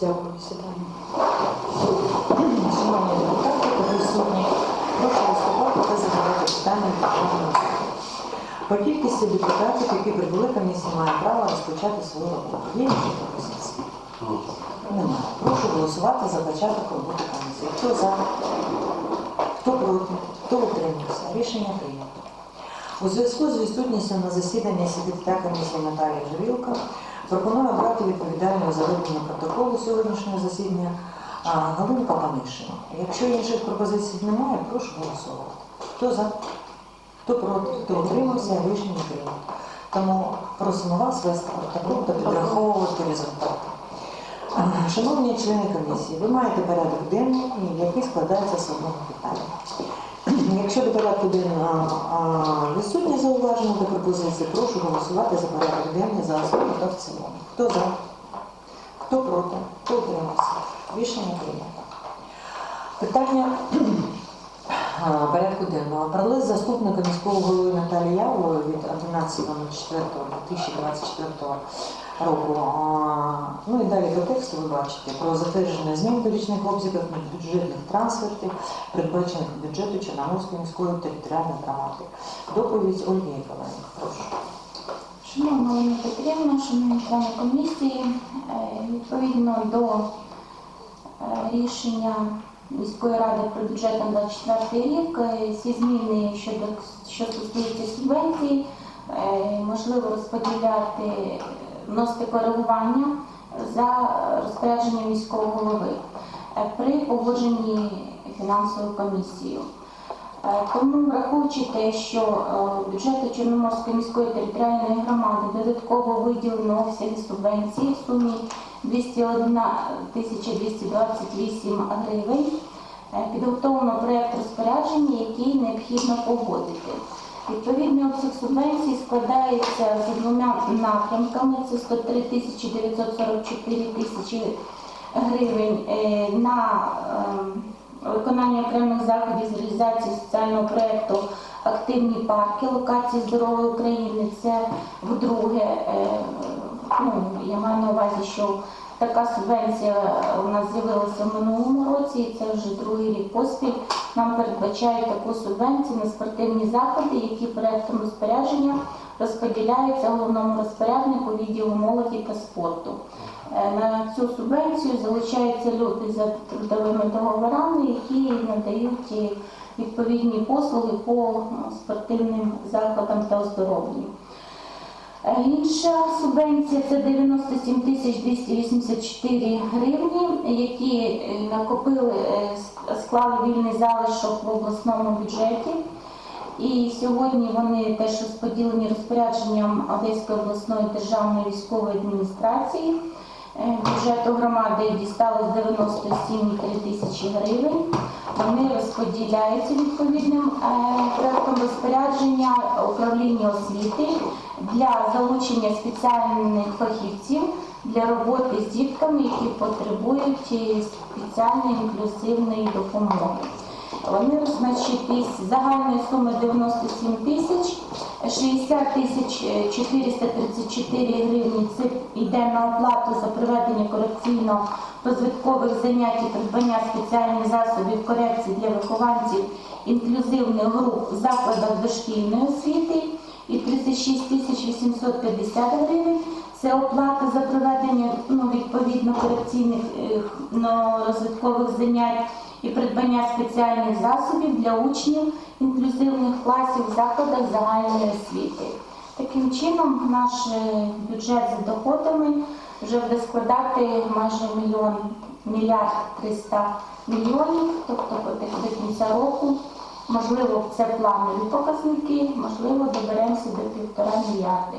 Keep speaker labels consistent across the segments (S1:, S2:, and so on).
S1: Дякую, сідаємо. Шановні депутати, присутні, прошу виступати та задавати питання державного По кількості депутатів, які прибули, комісія має право розпочати свою роботу. Є які? Немає. Прошу голосувати за початок роботи комісії. Хто за? Хто проти? Хто утримався? Рішення прийнято. У зв'язку з відсутністю на засіданні секретаря комісії Наталії Живілка пропоную обрати відповідального за ведення протоколу сьогоднішнього засідання Галину Папанишину. Якщо інших пропозицій немає, прошу голосувати. Хто за? Хто проти? Хто утримався? Рішення прийнято. Тому просимо вас вести протокол та підраховувати результати. Шановні члени комісії, ви маєте порядок денний, який складається з одного питання. Якщо до порядку денного відсутні зауваження та пропозиції, прошу голосувати за порядок денний за основу та в цілому. Хто за? Хто проти? Хто утримався? Рішення прийнято. Питання порядку денного. Про заступника міського голови Наталії Явової від 11.04.2024 року. А, Ну і далі по тексту ви бачите про затвердження змін до річних обсягів бюджетних трансфертів, передбачених бюджету Чорноморської міської територіальної громади. Доповідь Ольги Ніколаївни. Прошу.
S2: Шановна Олена Петрівна, шановні члени комісії, е, відповідно до е, рішення міської ради про бюджет на 24 рік, е, всі зміни щодо що стосуються субвенцій, е, можливо розподіляти, вносити коригування за розпорядженням міського голови е, при погодженні фінансовою комісією. Е, Тому враховуючи те, що е, бюджету Чорноморської міської територіальної громади додатково виділено обсяги субвенції в сумі 201 228 гривень, підготовлено проєкт розпорядження, який необхідно погодити. Відповідний обсяг субвенції складається за двома напрямками: це 103 тисячі 944 тисячі гривень е, на е, виконання окремих заходів з реалізації соціального проєкту Активні парки локації здорової України. Це вдруге, е, ну, я маю на увазі, що така субвенція у нас з'явилася в минулому році, і це вже другий рік поспіль. Нам передбачають таку субвенцію на спортивні заходи, які проєктом розпорядження розподіляються головному розпоряднику відділу молоді та спорту. Е, На цю субвенцію залучаються люди за трудовими договорами, які надають е, відповідні послуги по спортивним заходам та оздоровленню. Інша субвенція це 97 тисяч 284 гривні, які е, накопили, е, склали вільний залишок в обласному бюджеті. І сьогодні вони теж розподілені розпорядженням Одеської обласної державної військової адміністрації. Е, Бюджету громади дісталось 97,3 тисячі гривень. Вони розподіляються відповідним е, проектом розпорядження управління освіти для залучення спеціальних фахівців для роботи з дітками, які потребують спеціальної інклюзивної допомоги. Вони значить, загальної суми 97 тисяч, 60 тисяч е, 434 гривні. Це йде на оплату за проведення корекційно-розвиткових занять і придбання спеціальних засобів корекції для вихованців інклюзивних груп в закладах дошкільної освіти. І 36 тисяч 850 гривень. Це оплата за проведення ну, відповідно корекційних е, ну, розвиткових занять і придбання спеціальних засобів для учнів інклюзивних класів в закладах загальної освіти. Таким чином, наш е, бюджет за доходами вже буде складати майже мільйон мільярд 300 мільйонів, тобто до кінця року. Можливо, це планові показники, можливо, доберемося до півтора мільярди.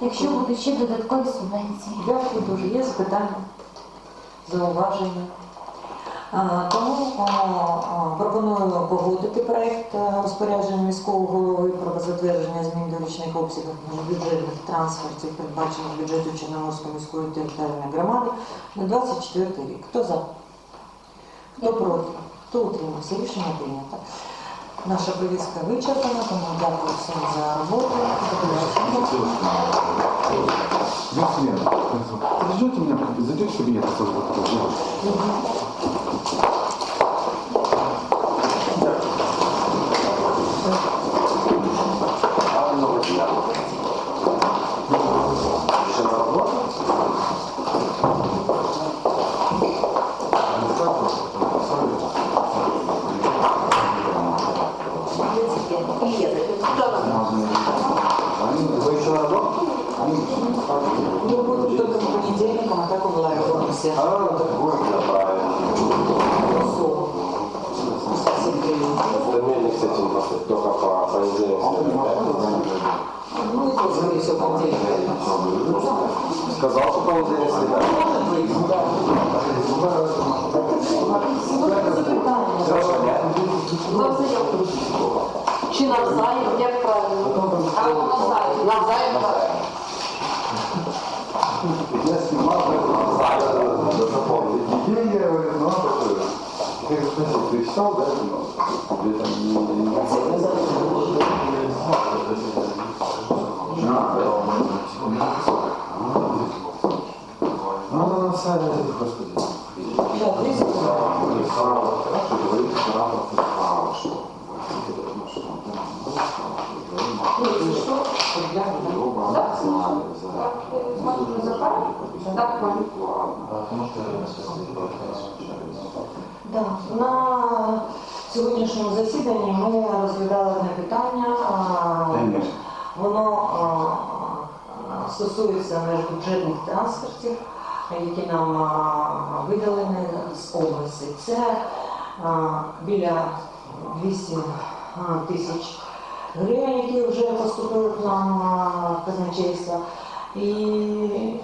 S2: Якщо будуть ще додаткові субвенції.
S1: Дякую дуже. Є запитання, зауваження. Тому пропоную погодити проект розпорядження міського голови про затвердження змін до річних обсягів бюджетних трансфертів, передбачених бюджету Чорноморської міської територіальної громади на 24 рік. Хто за? Хто проти? Хто утримався? Рішення прийнято. Наша повістка вичерпана, тому дякую всім за роботу.
S3: Подождите меня, зайдете в кабинет, я тоже
S4: Доменник с этим просто только по понедельникам.
S1: Ну, и то, скорее всего, понедельник.
S4: Сказал, что понедельник среда.
S5: Чи навзаєм, як правильно? А навзаєм. Навзаєм, так.
S3: Я снимал,
S4: Надо запомнить.
S3: Где я его знал такое? Ты спросил, ты читал, да, Или там. Ну, на сайте, господи.
S1: Да, тридцать. На сьогоднішньому засіданні ми розглядали одне питання. Воно стосується міжбюджетних трансфертів, які нам видалені з області. Це біля 200 тисяч гривень, які вже поступили к нам в казначейство. І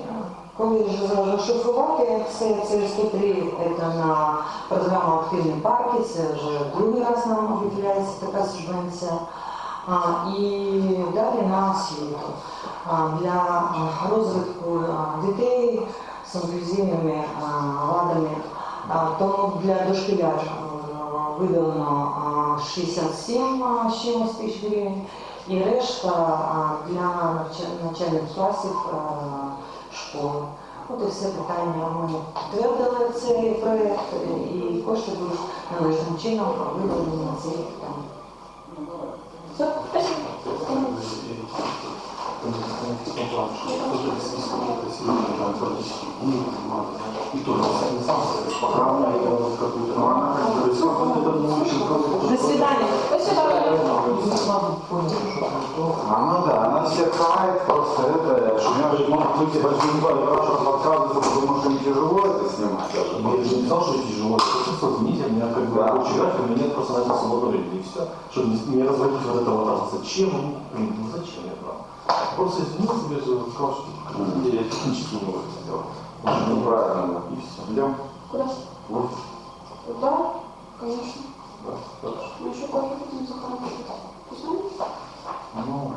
S1: коли ж розшифрувати все, це 103 це на програму Активні парки, це вже другий раз нам виділяється така субвенція. І далі на освіту для розвитку дітей з інклюзивними а, вадами. Тому для дошкілят а, 67 а, чимось тисяч гривень і решта для навча- навчальних класів школи. От і все питання. Ми підтвердили цей проєкт і кошти будуть належним чином виділені на цей питання. Все, спасибо. До свидания.
S3: Она, да, она всех хватит, просто это, что у меня же может быть большой не раз отказывается, потому что не тяжело это снимать.
S6: Я же не знал, что тяжело. Я просто извините, у меня как бы рабочий график, у меня нет просто на это свободного времени, и все. Чтобы не, разводить вот это вот раз. Зачем? Ну, ну зачем я брал? Просто извинился, я же сказал, что я технически не могу это сделать.
S3: Ну, правильно.
S6: И все.
S3: Идем.
S5: Куда?
S3: Вот.
S5: Да, конечно.
S6: Да, хорошо.
S5: Мы еще кофе хотим захватить. Вкусно?
S3: Ну,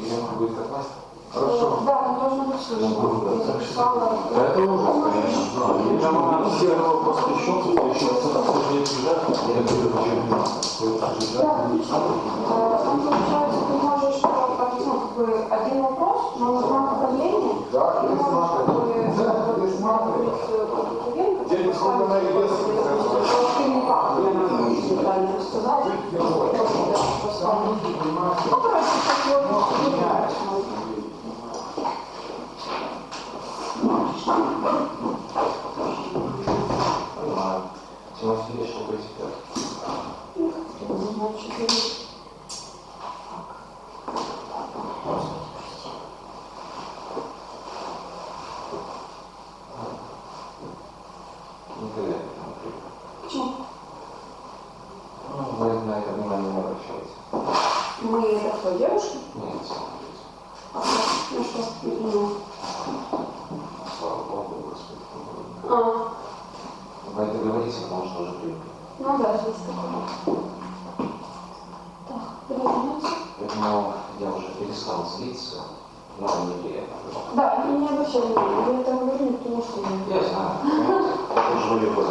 S4: Я могу их откласть?
S3: хорошо.
S5: Да, там должно быть все. Я записала.
S3: Это ужас, конечно.
S6: Я могу все просто еще, еще там тоже не бежать, я говорю,
S5: Да, отлично. Э, Там получается, ты можешь, э, ну, как бы, один вопрос, но он нам управление.
S3: Да,
S5: я смотрю.
S3: Да,
S5: я
S3: смотрю.
S5: Денег
S3: сколько на ЕС?
S5: Ты не пап, я могу детально рассказать. Ну, короче, как вот,
S4: Понимаю. Чем вас лишь убыть?
S5: Значит, Кто, девушка?
S4: Нет.
S5: А что? Ну что? Не понимаю.
S4: Слава Богу, Господи.
S5: А,
S4: Вы это говорите, потому что уже привыкли.
S5: ну да, есть такое. Так, перевернуться.
S4: Поэтому я уже перестал злиться, но неприятно.
S5: Да, не, не обращай внимания, я это говорю не потому, что
S4: я... Знаю. Это уже волевой.